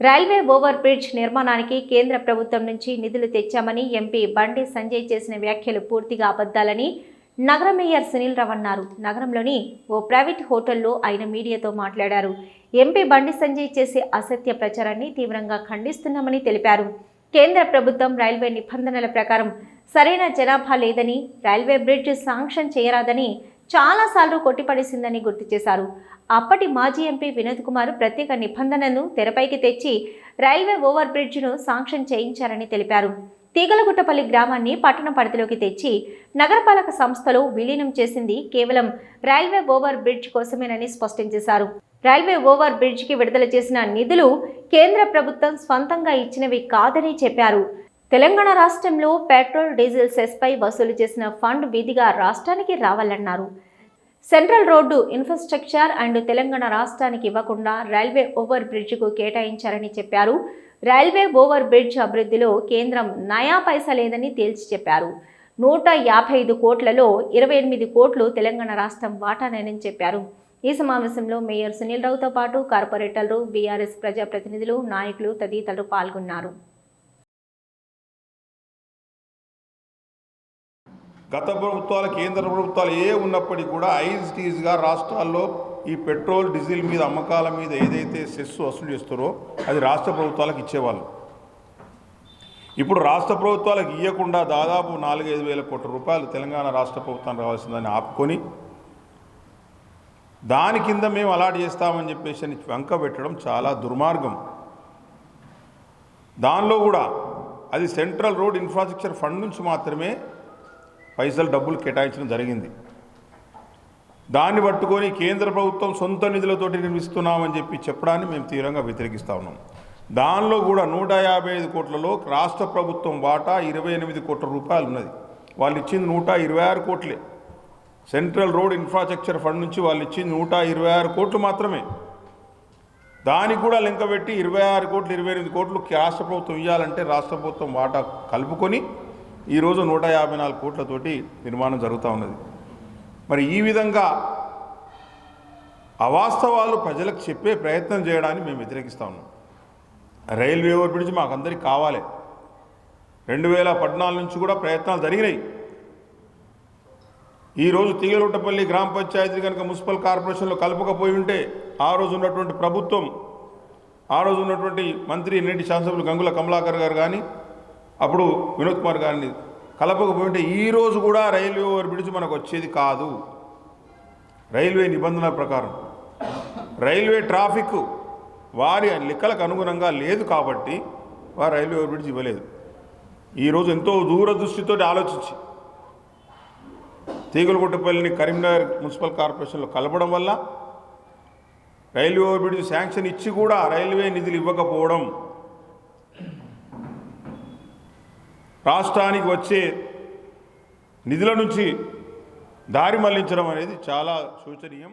Railway over bridge నిర్మాణానికి కేంద్ర ప్రభుత్వం నుంచి నిధులు తెచ్చామని ఎంపీ బండి సంజయ్ చేసిన వ్యాఖ్యలు పూర్తిగా అబద్దాలని నగర మేయర్ సునీల్ రావు అన్నారు. నగరంలోని ఓ ప్రైవేట్ హోటల్లో ఆయన మీడియాతో మాట్లాడారు. ఎంపీ బండి సంజయ్ చేసే అసత్య ప్రచారాన్ని తీవ్రంగా ఖండిస్తున్నామని తెలిపారు. కేంద్ర ప్రభుత్వం రైల్వే నిబంధనల ప్రకారం సరైన జనాభా లేదని రైల్వే బ్రిడ్జ్ శాంక్షన్ చేయరాదని చాలాసార్లు కొట్టిపడేసిందని గుర్తు చేశారు. అప్పటి మాజీ ఎంపీ వినోద్ కుమార్ ప్రత్యేక నిబంధనను తెరపైకి తెచ్చి రైల్వే ఓవర్ బ్రిడ్జ్ను శాంక్షన్ చేయించారని తెలిపారు. తీగలగుట్టపల్లి గ్రామాన్ని పట్టణ పరిధిలోకి తెచ్చి నగరపాలక సంస్థలో విలీనం చేసింది కేవలం రైల్వే ఓవర్ బ్రిడ్జ్ కోసమేనని స్పష్టం చేశారు. రైల్వే ఓవర్ బ్రిడ్జ్కి విడుదల చేసిన నిధులు కేంద్ర ప్రభుత్వం స్వంతంగా ఇచ్చినవి కాదని చెప్పారు. తెలంగాణ రాష్ట్రంలో పెట్రోల్ డీజిల్ సెస్పై వసూలు చేసిన ఫండ్ విధిగా రాష్ట్రానికి రావాలన్నారు. Central road infrastructure and Telangana రాష్ట్రానికి ఇవ్వకుండా రైల్వే ఓవర్ బ్రిడ్జ్కు కేటాయించారని చెప్పారు. రైల్వే ఓవర్ బ్రిడ్జ్ అభివృద్ధిలో కేంద్రం నయా పైసా లేదని తేల్చి చెప్పారు. నూట యాభై ఐదు కోట్లలో ఇరవై ఎనిమిది కోట్లు తెలంగాణ రాష్ట్రం వాటానని చెప్పారు. ఈ సమావేశంలో మేయర్ సునీల్ రావుతో పాటు కార్పొరేటర్లు బీఆర్ఎస్ ప్రజాప్రతినిధులు నాయకులు తదితరులు పాల్గొన్నారు. గత ప్రభుత్వాలు కేంద్ర ప్రభుత్వాలు ఏ ఉన్నప్పటికీ కూడా ఐఎస్టీస్గా రాష్ట్రాల్లో ఈ పెట్రోల్ డీజిల్ మీద అమ్మకాల మీద ఏదైతే సెస్ వసూలు చేస్తారో అది రాష్ట్ర ప్రభుత్వాలకు ఇచ్చేవాళ్ళు. ఇప్పుడు రాష్ట్ర ప్రభుత్వాలకు ఇవ్వకుండా దాదాపు నాలుగైదు వేల కోట్ల రూపాయలు తెలంగాణ రాష్ట్ర ప్రభుత్వం రావాల్సిందని ఆపుకొని దాని కింద మేము అలాట్ చేస్తామని చెప్పేసి అని వెంక పెట్టడం చాలా దుర్మార్గం. దానిలో కూడా అది సెంట్రల్ రోడ్ ఇన్ఫ్రాస్ట్రక్చర్ ఫండ్ నుంచి మాత్రమే పైసలు డబ్బులు కేటాయించడం జరిగింది. దాన్ని పట్టుకొని కేంద్ర ప్రభుత్వం సొంత నిధులతోటి నిర్మిస్తున్నామని చెప్పి చెప్పడాన్ని మేము తీవ్రంగా వ్యతిరేకిస్తూ ఉన్నాం. దానిలో కూడా నూట యాభై ఐదు కోట్లలో రాష్ట్ర ప్రభుత్వం వాటా ఇరవై ఎనిమిది కోట్ల రూపాయలు ఉన్నది. వాళ్ళు ఇచ్చింది నూట ఇరవై ఆరు కోట్లే. సెంట్రల్ రోడ్ ఇన్ఫ్రాస్ట్రక్చర్ ఫండ్ నుంచి వాళ్ళు ఇచ్చింది నూట ఇరవై ఆరు కోట్లు మాత్రమే. దానికి కూడా లింక పెట్టి ఇరవై ఆరు కోట్లు ఇరవై ఎనిమిది కోట్లు రాష్ట్ర ప్రభుత్వం ఇవ్వాలంటే రాష్ట్ర ప్రభుత్వం వాటా కలుపుకొని ఈరోజు నూట యాభై నాలుగు కోట్లతోటి నిర్మాణం జరుగుతూ ఉన్నది. మరి ఈ విధంగా అవాస్తవాలు ప్రజలకు చెప్పే ప్రయత్నం చేయడాన్ని మేము వ్యతిరేకిస్తూ ఉన్నాం. రైల్వే ఓవర్ బ్రిడ్జ్ మాకందరికి కావాలి. రెండు వేల పద్నాలుగు నుంచి కూడా ప్రయత్నాలు జరిగినాయి. ఈరోజు తీగలుట్టపల్లి గ్రామ పంచాయతీ కనుక మున్సిపల్ కార్పొరేషన్లో కలపకపోయి ఉంటే ఆ రోజు ఉన్నటువంటి ప్రభుత్వం ఆ రోజు ఉన్నటువంటి మంత్రి నేటి శాసనసభ్యులు గంగుల కమలాకర్ గారు కానీ అప్పుడు వినోద్ కుమార్ గారిని కలపకపోయి ఉంటే ఈ రోజు కూడా రైల్వే ఓవర్ బ్రిడ్జ్ మనకు వచ్చేది కాదు. రైల్వే నిబంధనల ప్రకారం. రైల్వే ట్రాఫిక్ వారి లెక్కలకు అనుగుణంగా లేదు కాబట్టి వారు రైల్వే ఓవర్ బ్రిడ్జ్ ఇవ్వలేదు. ఈరోజు ఎంతో దూరదృష్టితో ఆలోచించి తీగలగుట్టపల్లిని కరీంనగర్ మున్సిపల్ కార్పొరేషన్లో కలపడం వల్ల రైల్వే ఓవర్ బ్రిడ్జ్ శాంక్షన్ ఇచ్చి కూడా రైల్వే నిధులు ఇవ్వకపోవడం రాష్ట్రానికి వచ్చే నిధుల నుంచి దారి మళ్ళించడం అనేది చాలా శోచనీయం.